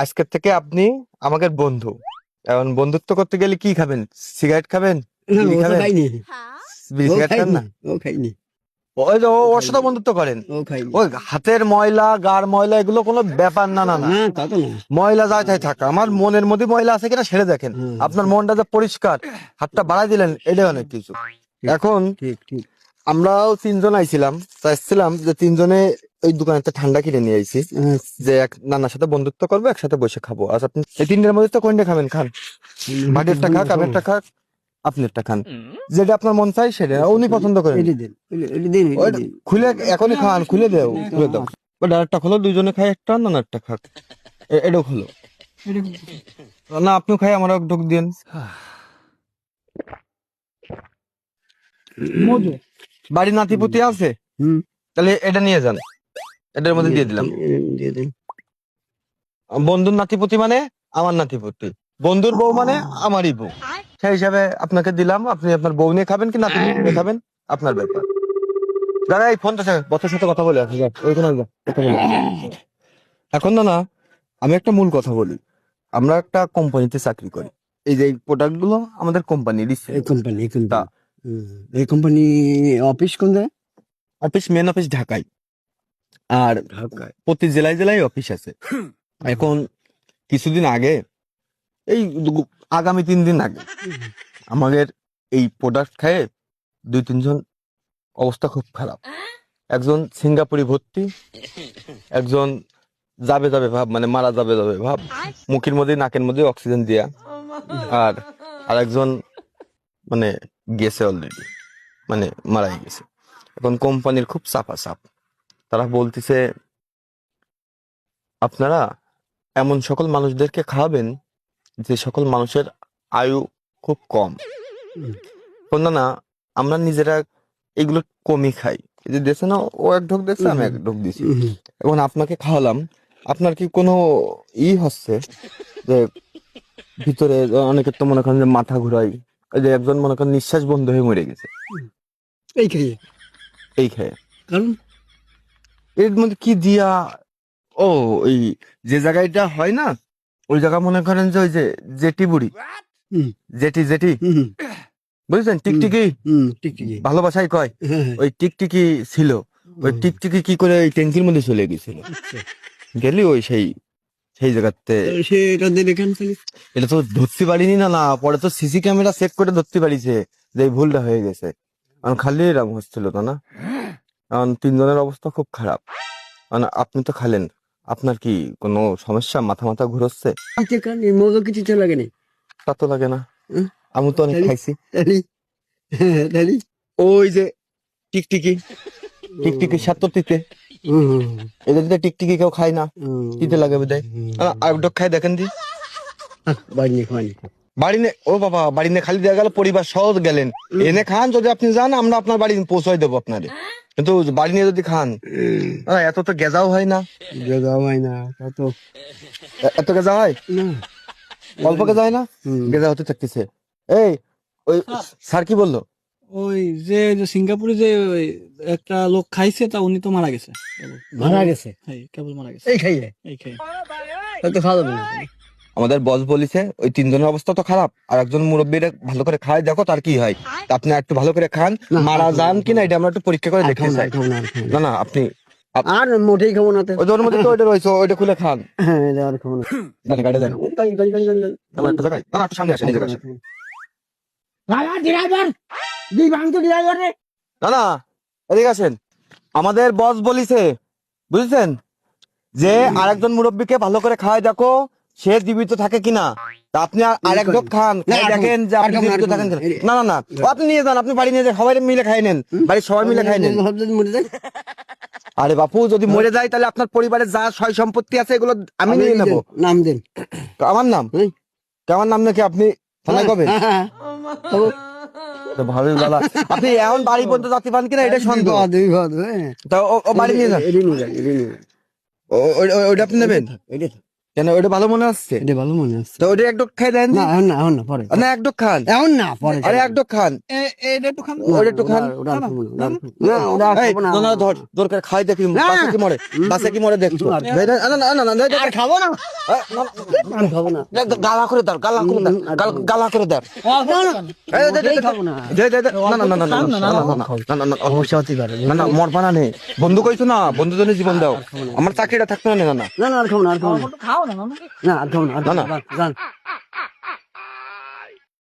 আজকের থেকে আপনি আমাদের বন্ধু। এখন বন্ধুত্ব করতে গেলে কি খাবেন? সিগারেট খাবেন? বিড়ি খাবেন? বিড়ি সিগারেট খান না? ও খাইনি। ওই যে ওর সাথে বন্ধুত্ব করেন? ওই হাতের ময়লা গার ময়লা এগুলো কোনো ব্যাপার না না না। ময়লা যায় তাই থাকা। আমার মনের মধ্যে ময়লা আছে কিনা সেরে দেখেন। আপনার মনটা যে পরিষ্কার হাতটা বাড়াই দিলেন এটাই অনেক কিছু। এখন ঠিক ঠিক। আমরাও তিনজন আইছিলাম চাইছিলাম যে তিনজনে ওই দোকানে ঠান্ডা কিনে নিয়ে আইছি যে এক নানার সাথে বন্ধুত্ব করব একসাথে বসে খাব। আর আপনি এই তিনটের মধ্যে তো কোনটা খাবেন খান? ভাগেরটা খাক আমেরটা খাক আপনারটা খান যেটা আপনার মন চাই সেটা উনি পছন্দ করেন। খুলে এখনই খান খুলে দেও খুলে দাও। ডাইরেক্টটা খোলো দুজনে খাই একটা নানারটা খাক এটাও খোলো। না আপনিও খাই আমারও ঢোক দিন বাড়ি নাতিপুতি আছে? তাহলে এটা নিয়ে যান। এটার মধ্যে দিয়ে দিলাম। দিয়ে দিন বন্ধুর নাতিপুতি মানে আমার নাতিপুতি। বন্ধুর বউ মানে আমারই বউ। সেই হিসাবে আপনাকে দিলাম আপনি আপনার বউ নিয়ে খাবেন কি নাতিপুতি নিয়ে খাবেন? আপনার ব্যাপার। দাদা এই ফোনটা ছাড়, বসের সাথে কথা বলে আসি। এখন না না আমি একটা মূল কথা বলি। আমরা একটা কোম্পানিতে চাকরি করি। এই যে প্রোডাক্টগুলো আমাদের কোম্পানির এই কোম্পানি এই কোম্পানি অফিস কোন জায়গায় অফিস মেন অফিস ঢাকায়। আর ঢাকায়। প্রতি জেলায় জেলায় অফিস আছে। এখন কিছুদিন আগে এই আগামী তিন দিন আগে আমাদের এই প্রোডাক্ট খেয়ে দুই তিনজন অবস্থা খুব খারাপ। একজন সিঙ্গাপুরি ভর্তি একজন যাবে যাবে ভাব মানে মারা যাবে যাবে ভাব। মুখের মধ্যে নাকের মধ্যে অক্সিজেন দিয়া। আর আর একজন মানে গেছে অলরেডি মানে মারাই গেছে। এখন কোম্পানির খুব চাপা চাপ। তারা বলতেছে আপনারা এমন সকল মানুষদেরকে খাওয়াবেন যে সকল মানুষের আয়ু খুব কম। বলল না আমরা নিজেরা এগুলো কমই খাই। এই যে দেশে না ও এক ঢোক দিয়েছে আমি এক ঢোক দিছি। এখন আপনাকে খাওয়ালাম আপনার কি কোনো ই হচ্ছে যে ভিতরে অনেকের তো মনে করেন যে মাথা ঘুরাই যে একজন মনে করেন নিঃশ্বাস বন্ধ হয়ে মরে গেছে। এই খাইয়ে এই খেয়ে। কারণ? এর মধ্যে কি দিয়া? ও ওই যে জায়গাটা হয় না ওই জায়গা মনে করেন যে ওই যে জেটি বুড়ি। হুম। Jetty jetty. হুম, টিকটিকি? ঠিক ভালোবাসায় কয়? হ্যাঁ, হ্যাঁ। ওই টিকটিকি ছিল। ওই টিকটিকি কি করে ওই ট্যাঙ্কির মধ্যে চলে গেছিল? আচ্ছা। গেলি ওই সেই সেই জায়গাতে। এটা তো ধরতে পারিনি না না পরে তো সিসি ক্যামেরা চেক করে ধরতে পারিছে যে এই ভুলটা হয়ে গেছে। কারণ খালি এরকম হচ্ছিল তো না? কারণ তিনজনের অবস্থা খুব খারাপ। মানে আপনি তো খালেন আপনার কি কোনো সমস্যা? মাথা মাথা ঘুরোচ্ছে? মজা কিছু তো লাগে না? তা তো লাগে না। আমি তো অনেক? খাইছি। হ্যাঁ, ওই যে টিকটিকি। টিকটিকি সাত তিতে হুম, হুম, এদের দিতে টিকটিকি কেউ খায় না তিতে লাগে বোধহয়। আর ডক খাই দেখেন দি। বাড়ি নিয়ে খাওয়ানি বাড়ি নে ও বাবা বাড়ি নে খালি দেওয়া গেল পরিবার সহ গেলেন। এনে খান যদি আপনি যান আমরা আপনার বাড়ি পৌঁছাই দেবো আপনারে। কিন্তু বাড়ি নিয়ে যদি খান এত তো গেজাও হয় না। জায়গা হয় না তা তো। এ- এত গেজা হয়? অল্প গেজা হয় না? গেজা হতে থাকতেছে। এই ওই স্যার কি বলল? ওই যে যে সিঙ্গাপুরে যে ওই একটা লোক খাইছে তা উনি তো মারা গেছে। মারা গেছে? হ্যাঁ কেবল মারা গেছে। এই খাইয়ে? এই খেয়ে তা তো খাওয়া যাবে না আমাদের বস বলিছে ওই তিনজনের অবস্থা তো খারাপ আর একজন মুরব্বীর ভালো করে খায় দেখো তার কি হয়। আপনি একটু ভালো করে খান না, মারা যান কিনা এটা আমরা একটু পরীক্ষা করে না, চাই। না, না। আপনি আর মোটেই খাব না ওই ওর মধ্যে তো ওইটা রয়েছে ওইটা খুলে খান। হ্যাঁ এটা আর খাব না। গাড়ি দেন। গাড়ি, গাড়ি, গাড়ি, গাড়ি, গাড়ি। একটু সামনে আসেন এই জায়গায় ড্রাইভার দুই ভাঙতো ড্রাইভার রে না না এদিকে আসেন। আমাদের বস বলিছে বুঝছেন? যে আরেকজন মুরব্বীকে ভালো করে খাওয়াই দেখো সে জীবিত থাকে কিনা। তা আপনি আর- আরেক ঢোক খান। না, দেখেন যে আপনি না, জীবিত থাকেন না। না না। আপনি নিয়ে যান আপনি বাড়ি নিয়ে যান সবাই মিলে খাই নেন। বাড়ির সবাই মিলে খাই নেন। আরে বাপু যদি মরে যায় তাহলে আপনার পরিবারের যা সয় সম্পত্তি আছে এগুলো আমি নিয়ে নেব। নাম দেন। আমার নাম? আমার নাম নাকি আপনি থানায় কবেন হ্যাঁ। তো ভালোই দাদা আপনি এখন বাড়ি পর্যন্ত যাতে পান কিনা এটা সন্দেহ। হ্যাঁ। তা ও- বাড়ি নিয়ে যান। ওইটা আপনি নেবেন। কেন ওটা ভালো মনে আসছে এটা ভালো মনে আসছে ওটা একটু খাই দেন না এখন না এখন না পরে না একটু খান এখন না পরে আরে একটু খান এটা একটু খান ওটা একটু খান না ওটা না ধর খাই দেখি কি মরে কি মরে দেখছ না না না না খাব না খাব না গালা করে দাও গালা করে দাও গালা করে দাও বন্ধু কইছো না বন্ধু জনের জীবন দাও আমার চাকরিটা থাকতো না না না না না খাও 那都，等等，让。